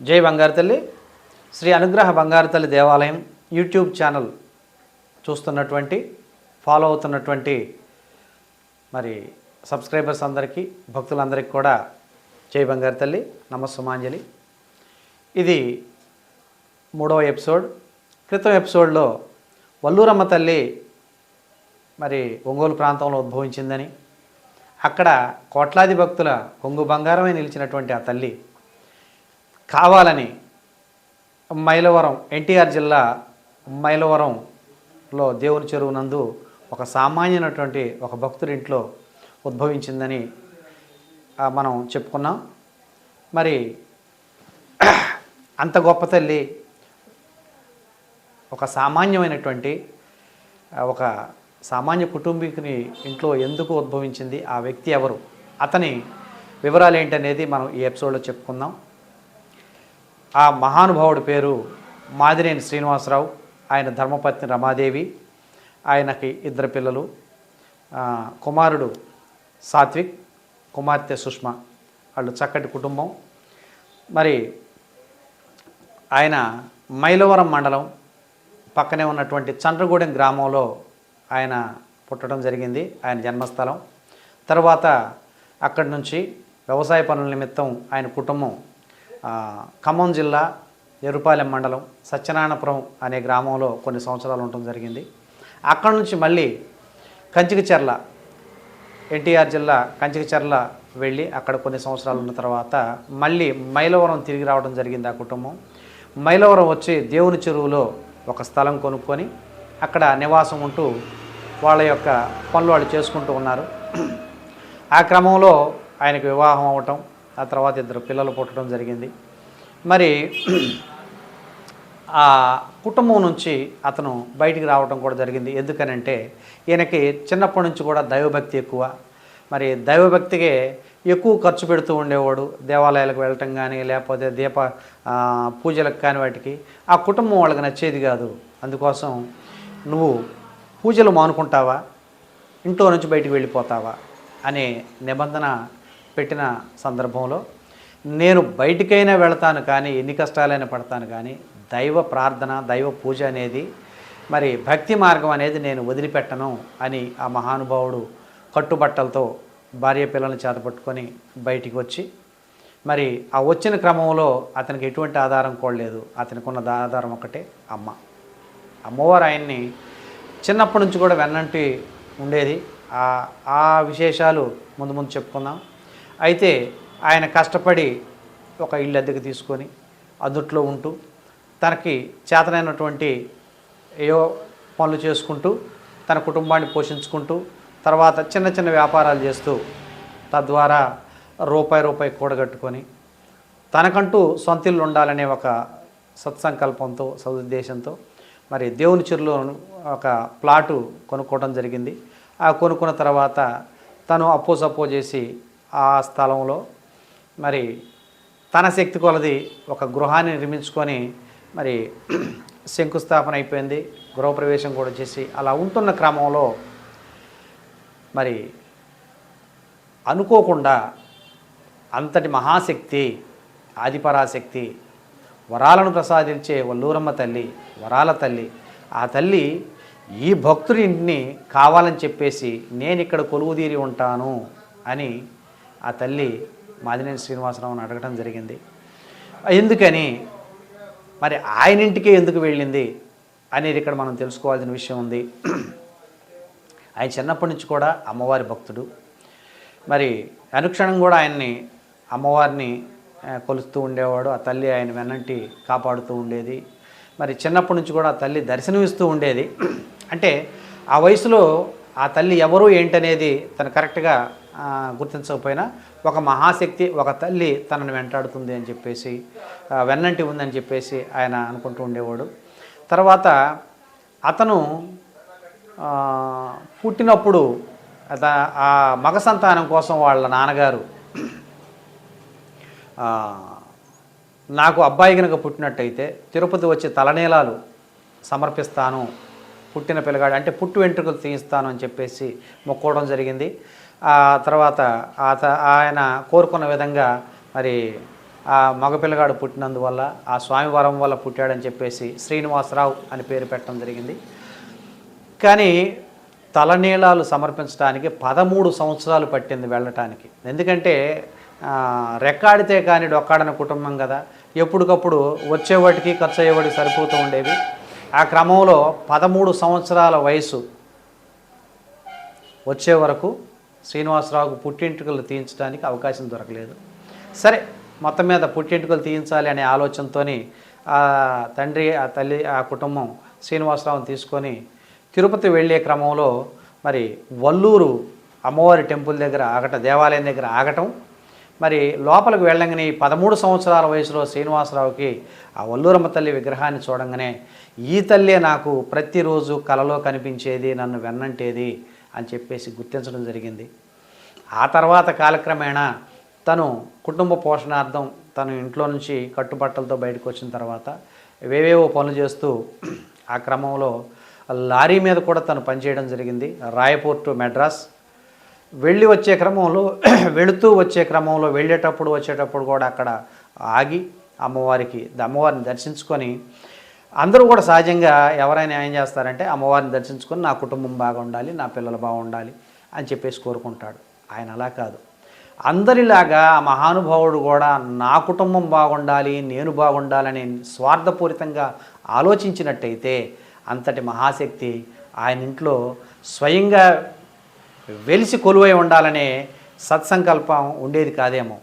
జై బంగారు తల్లి. శ్రీ అనుగ్రహ బంగారు తల్లి దేవాలయం యూట్యూబ్ ఛానల్ చూస్తున్నటువంటి ఫాలో అవుతున్నటువంటి మరి సబ్స్క్రైబర్స్ అందరికీ భక్తులందరికీ కూడా జై బంగారు తల్లి. నమస్సుమాంజలి. ఇది మూడవ ఎపిసోడ్. క్రితం ఎపిసోడ్లో వల్లూరమ్మ తల్లి మరి ఒంగోలు ప్రాంతంలో ఉద్భవించిందని అక్కడ కోట్లాది భక్తుల కొంగు బంగారమై నిలిచినటువంటి ఆ తల్లి కావాలని మైలవరం ఎన్టీఆర్ జిల్లా మైలవరంలో దేవుని చెరువు నందు ఒక సామాన్యమైనటువంటి ఒక భక్తుడి ఇంట్లో ఉద్భవించిందని మనం చెప్పుకున్నాం. మరి అంత గొప్ప తల్లి ఒక సామాన్యమైనటువంటి ఒక సామాన్య కుటుంబీకుని ఇంట్లో ఎందుకు ఉద్భవించింది ఆ వ్యక్తి ఎవరు అతని వివరాలు ఏంటనేది మనం ఈ ఎపిసోడ్లో చెప్పుకుందాం. ఆ మహానుభావుడి పేరు మాదిరేని శ్రీనివాసరావు. ఆయన ధర్మపత్ని రమాదేవి. ఆయనకి ఇద్దరు పిల్లలు. కుమారుడు సాత్విక్ కుమార్తె సుష్మ. వాళ్ళు చక్కటి కుటుంబం. మరి ఆయన మైలవరం మండలం పక్కనే ఉన్నటువంటి చంద్రగూడెం గ్రామంలో ఆయన పుట్టడం జరిగింది. ఆయన జన్మస్థలం. తర్వాత అక్కడి నుంచి వ్యవసాయ పనుల నిమిత్తం ఆయన కుటుంబం ఖమ్మం జిల్లా ఎరుపాలెం మండలం సత్యనారాయణపురం అనే గ్రామంలో కొన్ని సంవత్సరాలు ఉండటం జరిగింది. అక్కడి నుంచి మళ్ళీ కంచికచెర్ల ఎన్టీఆర్ జిల్లా కంచికచెర్ల వెళ్ళి అక్కడ కొన్ని సంవత్సరాలు ఉన్న తర్వాత మళ్ళీ మైలవరం తిరిగి రావడం జరిగింది ఆ కుటుంబం. మైలవరం వచ్చి దేవుని చెరువులో ఒక స్థలం కొనుక్కొని అక్కడ నివాసం ఉంటూ వాళ్ళ యొక్క పనులు వాళ్ళు చేసుకుంటూ ఉన్నారు. ఆ క్రమంలో ఆయనకు వివాహం అవటం ఆ తర్వాత ఇద్దరు పిల్లలు పుట్టడం జరిగింది. మరి ఆ కుటుంబం నుంచి అతను బయటికి రావడం కూడా జరిగింది. ఎందుకనంటే ఈయనకి చిన్నప్పటి నుంచి కూడా దైవభక్తి ఎక్కువ. మరి దైవభక్తికే ఎక్కువ ఖర్చు పెడుతూ ఉండేవాడు. దేవాలయాలకు వెళ్ళటం కానీ లేకపోతే దీప పూజలకు కానీ వాటికి. ఆ కుటుంబం వాళ్ళకి నచ్చేది కాదు. అందుకోసం నువ్వు పూజలు మానుకుంటావా? ఇంట్లో నుంచి బయటికి వెళ్ళిపోతావా? అనే నిబంధన పెట్టిన సందర్భంలో నేను బయటికైనా వెళతాను కానీ ఎన్ని కష్టాలైనా పడతాను కానీ దైవ ప్రార్థన దైవ పూజ అనేది మరి భక్తి మార్గం అనేది నేను వదిలిపెట్టను అని ఆ మహానుభావుడు కట్టుబట్టలతో భార్య పిల్లల్ని చేతపట్టుకొని బయటికి వచ్చి మరి ఆ వచ్చిన క్రమంలో అతనికి ఎటువంటి ఆధారం కూడా లేదు. అతనికి ఉన్న ఆధారం ఒకటే అమ్మ. అమ్మవారు ఆయన్ని చిన్నప్పటి నుంచి కూడా వెన్నంటి ఉండేది. ఆ ఆ విశేషాలు ముందు ముందు చెప్పుకుందాం. అయితే ఆయన కష్టపడి ఒక ఇల్లు అద్దెకు తీసుకొని అందుట్లో ఉంటూ తనకి చేతనైనటువంటి ఏవో పనులు చేసుకుంటూ తన కుటుంబాన్ని పోషించుకుంటూ తర్వాత చిన్న చిన్న వ్యాపారాలు చేస్తూ తద్వారా రూపాయి రూపాయి కూడగట్టుకొని తనకంటూ సొంత ఇల్లు ఉండాలనే ఒక సత్సంకల్పంతో సదుద్దేశంతో మరి దేవుని చెరులో ఒక ప్లాటు కొనుక్కోవడం జరిగింది. ఆ కొనుక్కున్న తర్వాత తను అప్పో సప్పో చేసి ఆ స్థలంలో మరి తన శక్తి కొలది ఒక గృహాన్ని నిర్మించుకొని మరి శంకుస్థాపన అయిపోయింది. గృహప్రవేశం కూడా చేసి అలా ఉంటున్న క్రమంలో మరి అనుకోకుండా అంతటి మహాశక్తి ఆదిపరాశక్తి వరాలను ప్రసాదించే వల్లూరమ్మ తల్లి వరాల తల్లి ఆ తల్లి ఈ భక్తుడి ఇంటిని కావాలని చెప్పేసి నేను ఇక్కడ కొలువుదీరి ఉంటాను అని ఆ తల్లి మాదినేని శ్రీనివాసరావుని అడగటం జరిగింది. ఎందుకని? మరి ఆయన ఇంటికే ఎందుకు వెళ్ళింది అనేది ఇక్కడ మనం తెలుసుకోవాల్సిన విషయం ఉంది. ఆయన చిన్నప్పటి నుంచి కూడా అమ్మవారి భక్తుడు. మరి అనుక్షణం కూడా ఆయన్ని అమ్మవారిని కొలుస్తూ ఉండేవాడు. ఆ తల్లి ఆయన వెన్నంటి కాపాడుతూ ఉండేది. మరి చిన్నప్పటి నుంచి కూడా ఆ తల్లి దర్శనమిస్తూ ఉండేది. అంటే ఆ వయసులో ఆ తల్లి ఎవరు ఏంటనేది తను కరెక్ట్గా గుర్తించకపోయినా ఒక మహాశక్తి ఒక తల్లి తనను వెంటాడుతుంది అని చెప్పేసి వెన్నంటి ఉందని చెప్పేసి ఆయన అనుకుంటూ ఉండేవాడు. తర్వాత అతను పుట్టినప్పుడు ఆ మగ సంతానం కోసం వాళ్ళ నాన్నగారు నాకు అబ్బాయి కనుక పుట్టినట్టయితే తిరుపతి వచ్చి తలనీలాలు సమర్పిస్తాను పుట్టిన పిల్లగాడు అంటే పుట్టు వెంట్రుకలు తీయిస్తాను అని చెప్పేసి మొక్కోవడం జరిగింది. ఆ తర్వాత ఆయన కోరుకున్న విధంగా మరి ఆ మగపిల్లగాడు పుట్టినందువల్ల ఆ స్వామివారం వల్ల పుట్టాడని చెప్పేసి శ్రీనివాసరావు అని పేరు పెట్టడం జరిగింది. కానీ తలనీళాలు సమర్పించడానికి పదమూడు సంవత్సరాలు పట్టింది వెళ్ళటానికి. ఎందుకంటే రెక్కాడితే కానీ డొక్కాడని కుటుంబం కదా. ఎప్పటికప్పుడు వచ్చేవాటికి ఖర్చు అయ్యేవాడికి సరిపోతూ ఉండేవి. ఆ క్రమంలో పదమూడు సంవత్సరాల వయసు వచ్చే వరకు శ్రీనివాసరావుకు పుట్టింటికలు తీయించడానికి అవకాశం దొరకలేదు. సరే మొత్తం మీద పుట్టింటికలు తీయించాలి అనే ఆలోచనతోని ఆ తండ్రి ఆ తల్లి ఆ కుటుంబం శ్రీనివాసరావుని తీసుకొని తిరుపతి వెళ్ళే క్రమంలో మరి వల్లూరు అమ్మవారి టెంపుల్ దగ్గర ఆగటం దేవాలయం దగ్గర ఆగటం మరి లోపలికి వెళ్ళంగానే పదమూడు సంవత్సరాల వయసులో శ్రీనివాసరావుకి ఆ వల్లూరమ్మ తల్లి విగ్రహాన్ని చూడంగానే ఈ తల్లే నాకు ప్రతిరోజు కలలో కనిపించేది నన్ను వెన్నంటేది అని చెప్పేసి గుర్తించడం జరిగింది. ఆ తర్వాత కాలక్రమేణా తను కుటుంబ పోషణార్థం తను ఇంట్లో నుంచి కట్టుబట్టలతో బయటకు వచ్చిన తర్వాత వేవేవో పనులు చేస్తూ ఆ క్రమంలో లారీ మీద కూడా తను పనిచేయడం జరిగింది. రాయపూర్ టు మెడ్రాస్ వెళ్ళి వచ్చే క్రమంలో వెళుతూ వచ్చే క్రమంలో వెళ్ళేటప్పుడు వచ్చేటప్పుడు కూడా అక్కడ ఆగి అమ్మవారికి అమ్మవారిని దర్శించుకొని అందరూ కూడా సహజంగా ఎవరైనా ఏం చేస్తారంటే అమ్మవారిని దర్శించుకొని నా కుటుంబం బాగుండాలి నా పిల్లలు బాగుండాలి అని చెప్పేసి కోరుకుంటాడు. ఆయన అలా కాదు. అందరిలాగా ఆ మహానుభావుడు కూడా నా కుటుంబం బాగుండాలి నేను బాగుండాలని స్వార్థపూరితంగా ఆలోచించినట్టయితే అంతటి మహాశక్తి ఆయన ఇంట్లో స్వయంగా వెలిసి కొలువై ఉండాలనే సత్సంకల్పం ఉండేది కాదేమో.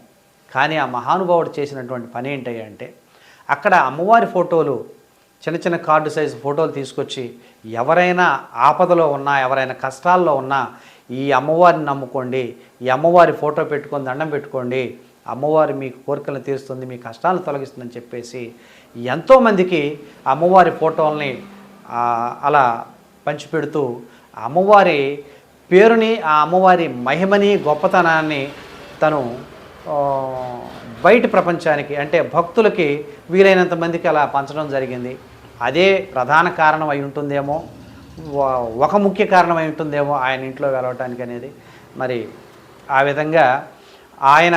కానీ ఆ మహానుభావుడు చేసినటువంటి పని ఏంటంటే అక్కడ అమ్మవారి ఫోటోలు చిన్న చిన్న కార్డు సైజు ఫోటోలు తీసుకొచ్చి ఎవరైనా ఆపదలో ఉన్నా ఎవరైనా కష్టాల్లో ఉన్నా ఈ అమ్మవారిని నమ్ముకోండి ఈ అమ్మవారి ఫోటో పెట్టుకొని దండం పెట్టుకోండి అమ్మవారి మీ కోరికలను తీరుస్తుంది మీ కష్టాలను తొలగిస్తుందని చెప్పేసి ఎంతోమందికి అమ్మవారి ఫోటోల్ని అలా పంచిపెడుతూ అమ్మవారి పేరుని ఆ అమ్మవారి మహిమని గొప్పతనాన్ని తను బయట ప్రపంచానికి అంటే భక్తులకి వీలైనంత మందికి అలా పంచడం జరిగింది. అదే ప్రధాన కారణం అయి ఉంటుందేమో ఒక ముఖ్య కారణం అయి ఉంటుందేమో ఆయన ఇంట్లో వెలవటానికి అనేది. మరి ఆ విధంగా ఆయన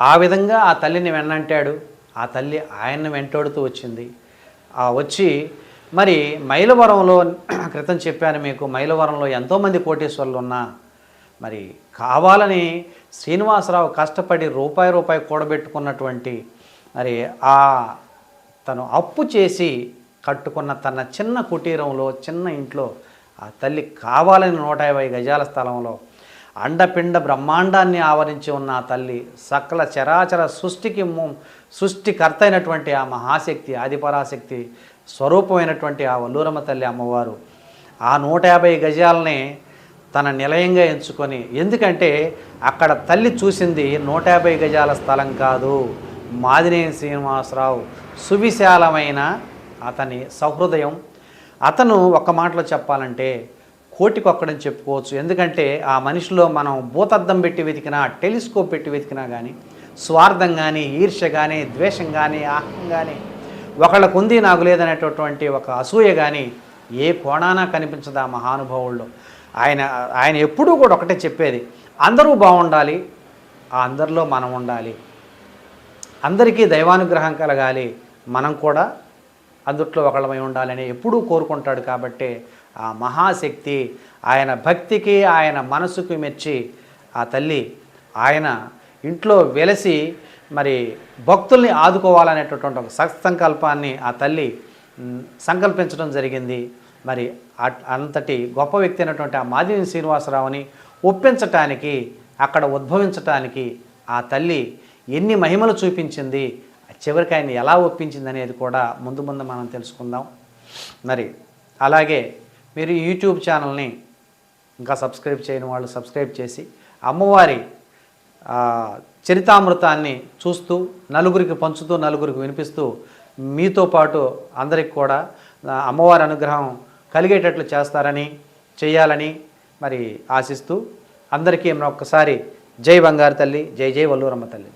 ఆ విధంగా ఆ తల్లిని వెన్నంటాడు. ఆ తల్లి ఆయన్ని వెంటాడుతూ వచ్చింది. ఆ వచ్చి మరి మైలవరంలో క్రితం చెప్పాను మీకు మైలవరంలో ఎంతోమంది కోటేశ్వర్లు ఉన్నా మరి కావాలని శ్రీనివాసరావు కష్టపడి రూపాయి రూపాయి కూడబెట్టుకున్నటువంటి మరి ఆ తను అప్పు చేసి కట్టుకున్న తన చిన్న కుటీరంలో చిన్న ఇంట్లో ఆ తల్లి కావాలని నూట యాభై గజాల స్థలంలో అండపిండ బ్రహ్మాండాన్ని ఆవరించి ఉన్న ఆ తల్లి సకల చరాచర సృష్టికి ము- సృష్టికర్త అయినటువంటి ఆ మహాశక్తి ఆదిపరాశక్తి స్వరూపమైనటువంటి ఆ వల్లూరమ్మ తల్లి అమ్మవారు ఆ నూట యాభై గజాలని తన నిలయంగా ఎంచుకొని ఎందుకంటే అక్కడ తల్లి చూసింది నూట యాభై గజాల స్థలం కాదు. మాదినేని శ్రీనివాసరావు సువిశాలమైన అతని సహృదయం. అతను ఒక మాటలో చెప్పాలంటే కోటికొక్కడని చెప్పుకోవచ్చు. ఎందుకంటే ఆ మనిషిలో మనం భూతద్దం పెట్టి వెతికినా టెలిస్కోప్ పెట్టి వెతికినా కానీ స్వార్థం కానీ ఈర్ష్య కానీ ద్వేషం కానీ ఆహం కానీ ఒకళ్ళకు ఉంది నాకు లేదనేటటువంటి ఒక అసూయ కానీ ఏ కోణాన కనిపించదు ఆ మహానుభావుల్లో. ఆయన ఆయన ఎప్పుడూ కూడా ఒకటే చెప్పేది అందరూ బాగుండాలి ఆ అందరిలో మనం ఉండాలి. అందరికీ దైవానుగ్రహం కలగాలి మనం కూడా అందుట్లో ఒకళ్ళమై ఉండాలని ఎప్పుడూ కోరుకుంటాడు కాబట్టి ఆ మహాశక్తి ఆయన భక్తికి ఆయన మనసుకు మెచ్చి ఆ తల్లి ఆయన ఇంట్లో వెలసి మరి భక్తుల్ని ఆదుకోవాలనేటటువంటి ఒక సత్సంకల్పాన్ని ఆ తల్లి సంకల్పించడం జరిగింది. మరి అంతటి గొప్ప వ్యక్తి అయినటువంటి ఆ మాదిని శ్రీనివాసరావుని ఒప్పించటానికి అక్కడ ఉద్భవించటానికి ఆ తల్లి ఎన్ని మహిమలు చూపించింది చివరికి ఆయన ఎలా ఒప్పించింది అనేది కూడా ముందు ముందు మనం తెలుసుకుందాం. మరి అలాగే మీరు యూట్యూబ్ ఛానల్ని ఇంకా సబ్స్క్రైబ్ చేయని వాళ్ళు సబ్స్క్రైబ్ చేసి అమ్మవారి చరితామృతాన్ని చూస్తూ నలుగురికి పంచుతూ నలుగురికి వినిపిస్తూ మీతో పాటు అందరికి కూడా అమ్మవారి అనుగ్రహం కలిగేటట్లు చేస్తారని చేయాలని మరి ఆశిస్తూ అందరికీ ఒక్కసారి జై బంగారు తల్లి జై జై వల్లూరమ్మ తల్లి.